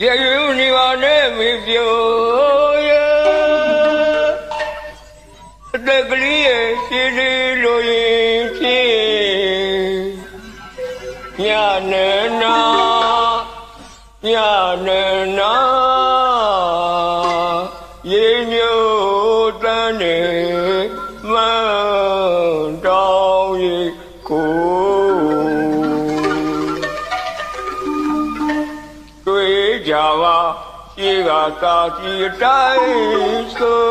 ရယူနေပါနဲ့မပြောရဲ့အတက်ကလေးရဲ့ရှင်းလေးလို့ရင်ဖြင့်ညနေနာညနေနာရေညိုတန်းနေမန်းတောင်းရီကိုတွေ့ ကြပါရှိကသာကြည်အတိုင်းဆို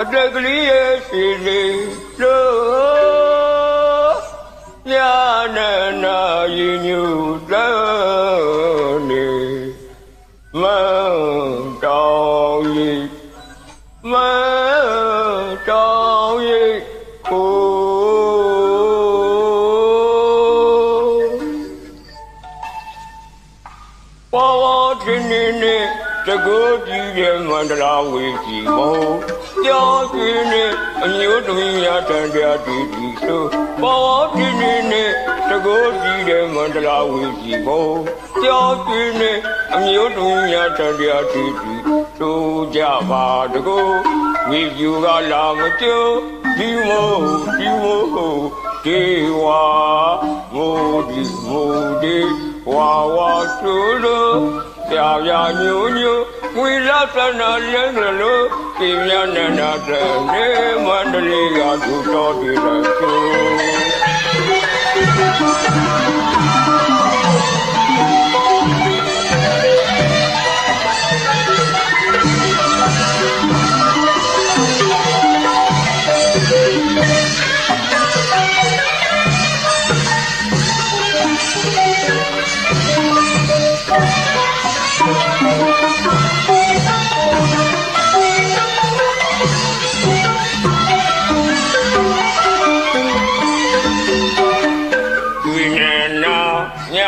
အတက်ကလေးရဲ့ရှိလေလို့ညာနာနာရင်ညူတန်းနေမန်းတောင်းရီမန်းတောင်းရီကို ပေါ်ပေါ်တင်းတင်းနဲ့တကူကြီးရဲ့မန္တလာဝေကြီးမောကြောပြင်းနဲ့အမျိုးသမီးများတန်တရားတည်တည်ဆိုပေါ်ပေါ်တင်းတင်းနဲ့တကူကြီးရဲ့မန္တလာဝေကြီးမောကြောပြင်းနဲ့အမျိုးသမီးများတန်တရားတည်တည်ဆိုကြပါတကူဝေကြီးကလာမကျိုးဒီမောဒီမောဒေဝမိုးဒီမိုးဒီဝါဝါသူလို့ ပြပြညူညူဝိလသနာလဲလို့ပြမြနန္ဒတဲ့နေမန္တလေးကသူတော်တည်တယ်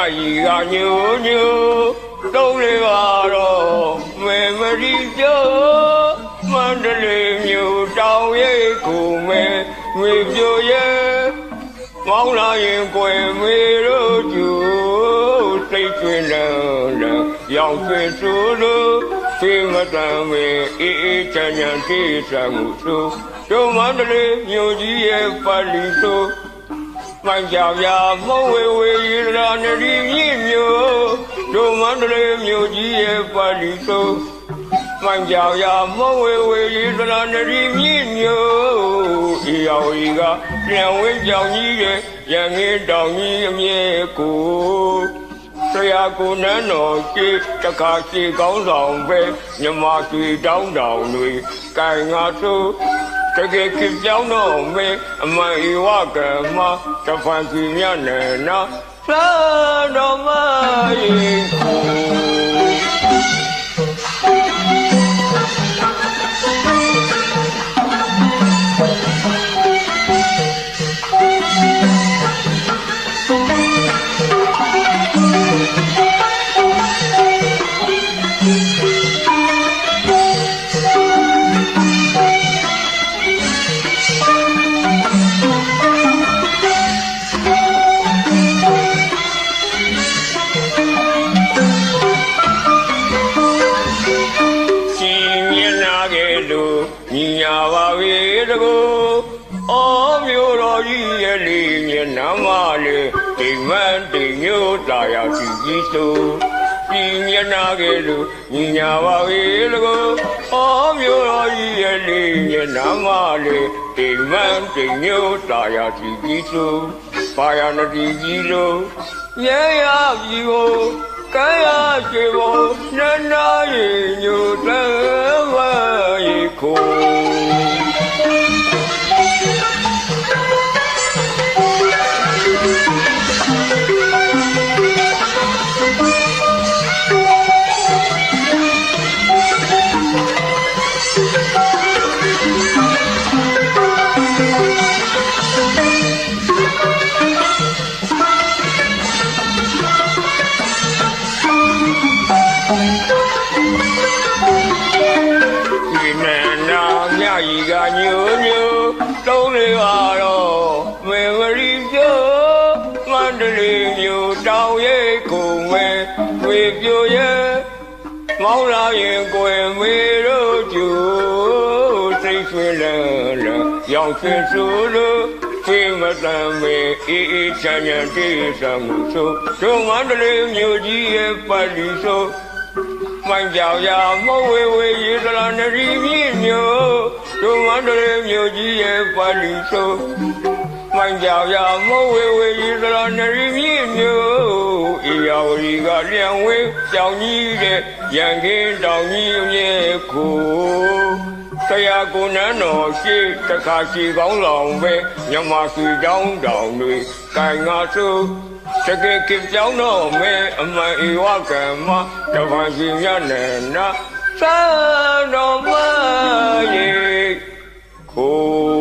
ညဤကညူညူသုံးလေးပါတော့မေမရီကျော်မန္တလေးမြို့တောင်ရိပ်ကိုမဲငွေပြိုရဲ့မောင်းလာရင်ကွယ်မေတို့ကျူစိတ်ကျွင်းလန်းလန်းရောင်ကျွင်းသူလို့ဖေမတန်မေအေးအေးချမ်းချမ်းတိဆံမှုသူတို့မန္တလေးမြို့ကြီးရဲ့ပါလီသူ မှန်ကြဗျာမုံဝေဝေရလာနရီမြင့်မျိုးတို့မန္တလေးမြို့ကြီးရဲ့ပါဠိတော်မှန်ကြဗျာမုံဝေဝေရလာနရီမြင့်မျိုးဤရော်ဤကပြန်ဝင်းကြောင်ကြီးရဲ့ရန်ငင်းတောင်ကြီးအမြဲကိုဆရာကိုနန်းတော်ရှိတခါရှိကောင်းဆောင်ပဲမြမကျွေတောင်းတောင်တွေကံငါဆို တကယ်ကြပြောင်းတော့မေအမန်ဤဝကမတဖန်ကြီးမြနေနာသာတော်မယေ ပါပေတကူအောမျိုးတော်ကြီးရဲ့လေးမျက်နှာမလေးတိမ်မန်းတိမ်ညို့တာယာစီကြီးဆိုရှင်မျက်နာကဲ့သို့ညီညာပါပေတကူအောမျိုးတော်ကြီးရဲ့လေးမျက်နှာမလေးတိမ်မန်းတိမ်ညို့တာယာစီကြီးဆိုပါယာနတိကြီးလို့ရဲရပြီကိုကာယရှိဘောနနာယေညုတဝယေကို ဝေပြိုရဲ့မောင်းလာရင်ကိုယ်မေတို့ကျူစိတ်ဆွေးလန်းလန်းရောင်ဆွေးဆူလို့ဖေးမတမ်းမေအေးအေးချမ်းချမ်းတည်ဆံမှုဆိုတို့မန္တလေးမြို့ကြီးရဲ့ပတ်လီဆိုမိုင်းကြောင်ရမဝေဝေရေတလာနရီမြင့်မျိုး ဒုမန္တရေမြို့ကြီးရဲ့ပါဠိဆိုမိုင်းကြောင်ရမဝေဝေရေတလာနရီမြင့်မျိုးအေယာဝရီကလျံဝေးကြောင်ကြီးတဲ့ရန်ခင်းတောင်ကြီးအမြဲကိုတရားကိုနန်းတော်ရှိတခါရှိကောင်းလောင်ပဲမြမစီတောင်းတောင်တွေကင်ငါဆိုတကယ်ကပြောင်းတော့မဲအမှန်ဧဝကံမတပန်စီမြတ်နဲ့နာ သာတော်မယေခို